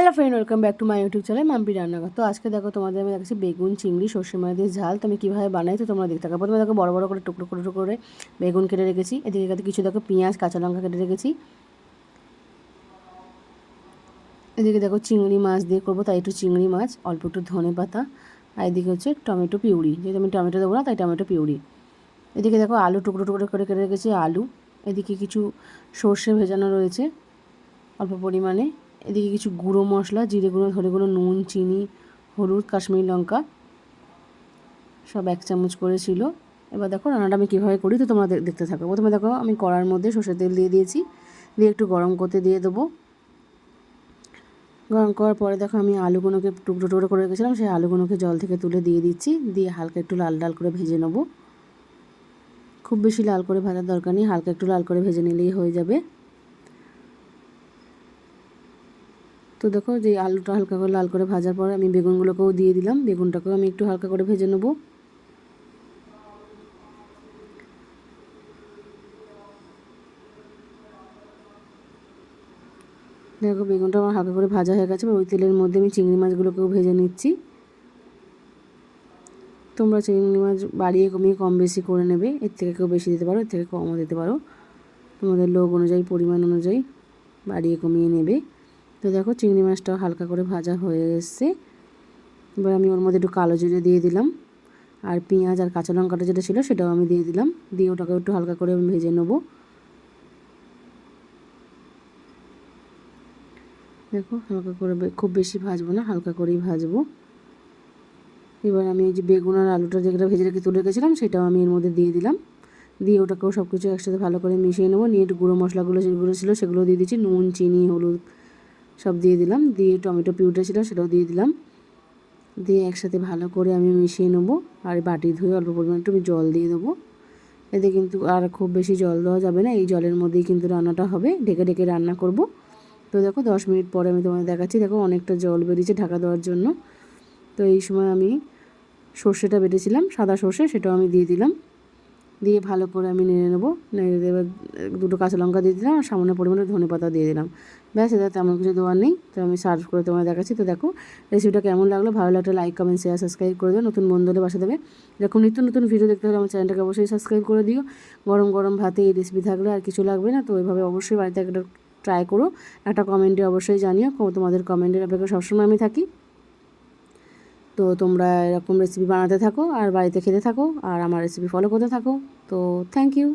Hello friend welcome back to my YouTube channel Mampi Rannaghar তো আজকে দেখো তোমাদের আমি দেখাচ্ছি বেগুন, চিংড়ি, সর্ষে মাছ দিয়ে ঝাল। তো আমি কীভাবে বানাই তো তোমরা দেখতে থাকো। প্রথমে দেখো বড় বড় করে টুকরো টুকরো করে বেগুন কেটে রেখেছি। এদিকে কাছে কিছু দেখো পেঁয়াজ, কাঁচা লঙ্কা কেটে রেখেছি। এদিকে দেখো চিংড়ি মাছ দিয়ে করব, তাই একটু চিংড়ি মাছ, অল্প একটু ধনে পাতা, আর এদিকে হচ্ছে টমেটো পিউরি। যেহেতু আমি টমেটো দেবো না, তাই টমেটো পিউরি। এদিকে দেখো আলু টুকরো টুকরো করে কেটে রেখেছি, আলু। এদিকে কিছু সর্ষে ভেজানো রয়েছে, অল্প পরিমাণে। এদিকে কিছু গুঁড়ো মশলা, জিরে গুঁড়ো ধরে গুঁড়ো, নুন, চিনি, হলুদ, কাশ্মীরি লঙ্কা, সব এক চামচ করে ছিল। এবার দেখো রান্নাটা আমি কীভাবে করি তো তোমরা দেখতে থাকো। প্রথমে দেখো আমি কড়ার মধ্যে সর্ষের তেল দিয়ে দিয়েছি। দিয়ে একটু গরম করতে দিয়ে দেবো। গরম করার পরে দেখো আমি আলুগুলোকে টুকরো টুকরো করে রেখেছিলাম, সেই আলুগুলোকে জল থেকে তুলে দিয়ে দিচ্ছি। দিয়ে হালকা একটু লাল লাল করে ভেজে নেব। খুব বেশি লাল করে ভাজার দরকার নেই, হালকা একটু লাল করে ভেজে নিলেই হয়ে যাবে। তো দেখো যে আলুটা হালকা করে লাল করে ভাজার পরে আমি বেগুনগুলোকেও দিয়ে দিলাম। বেগুনটাকেও আমি একটু হালকা করে ভেজে নেব। দেখো বেগুনটা আমার হালকা করে ভাজা হয়ে গেছে ওই তেলের মধ্যে আমি চিংড়ি মাছগুলোকেও ভেজে নিচ্ছি। তোমরা চিংড়ি মাছ বাড়িয়ে কমিয়ে কম বেশি করে নেবে, এর থেকে কেউ বেশি দিতে পারো, এর থেকে কমও দিতে পারো। তোমাদের লোক অনুযায়ী, পরিমাণ অনুযায়ী বাড়িয়ে কমিয়ে নেবে। তো দেখো চিংড়ি মাছটাও হালকা করে ভাজা হয়ে এসছে। এবার আমি ওর মধ্যে একটু কালো জিরে দিয়ে দিলাম। আর পেঁয়াজ আর কাঁচা লঙ্কাটা যেটা ছিল সেটাও আমি দিয়ে দিলাম। দিয়ে ওটাকে একটু হালকা করে আমি ভেজে নেব। দেখো হালকা করে খুব বেশি ভাজবো না, হালকা করেই ভাজবো। এবার আমি এই যে বেগুন আর আলুটা যেগুলো ভেজে রেখে তুলে রেখেছিলাম, সেটাও আমি এর মধ্যে দিয়ে দিলাম। দিয়ে ওটাকেও সব কিছু একসাথে ভালো করে মিশিয়ে নেব। নিয়ে একটু গুঁড়ো মশলাগুলো যেগুলো ছিল সেগুলো দিয়ে দিচ্ছি। নুন, চিনি, হলুদ সব দিয়ে দিলাম। দিয়ে টমেটো পিউটা ছিল সেটাও দিয়ে দিলাম। দিয়ে একসাথে ভালো করে আমি মিশিয়ে নেব। আর বাটি ধুয়ে অল্প পরিমাণে একটু জল দিয়ে দেবো। এতে কিন্তু আর খুব বেশি জল দেওয়া যাবে না। এই জলের মধ্যেই কিন্তু রান্নাটা হবে। ঢেকে ঢেকে রান্না করব। তো দেখো, দশ মিনিট পরে আমি তোমাদের দেখাচ্ছি। দেখো, অনেকটা জল বেরিয়েছে ঢাকা দেওয়ার জন্য। তো এই সময় আমি সর্ষেটা বেটেছিলাম। সাদা সর্ষে, সেটাও আমি দিয়ে দিলাম। দিয়ে ভালো করে আমি নেড়ে নেব। নেড়ে দেবার দুটো কাঁচা লঙ্কা দিয়ে দিলাম আর সামান্য পরিমাণে ধনে পাতা দিয়ে দিলাম। ব্যাস এটা তেমন কিছু দেওয়ার নেই। তো আমি সার্ভ করে তোমার দেখাচ্ছি। তো দেখো রেসিপিটা কেমন লাগল? ভালো লাগলে লাইক কমেন্ট শেয়ার সাবস্ক্রাইব করে দেবে নতুন বন্ধু হলে বাসা দেবে। এরকম নিত্য নতুন ভিডিও দেখতে হলে আমার চ্যানেলটাকে অবশ্যই সাবস্ক্রাইব করে দিও। গরম গরম ভাতে এই রেসিপি থাকলে আর কিছু লাগবে না। তো ওইভাবে অবশ্যই বাড়িতে একটা ট্রাই করো। একটা কমেন্টে অবশ্যই জানিও। তোমাদের কমেন্টের অপেক্ষা সবসময় আমি থাকি। তো তোমরা এরকম রেসিপি বানাতে থাকো আর বাড়িতে খেতে থাকো আর আমার রেসিপি ফলো করতে থাকো। তো থ্যাংক ইউ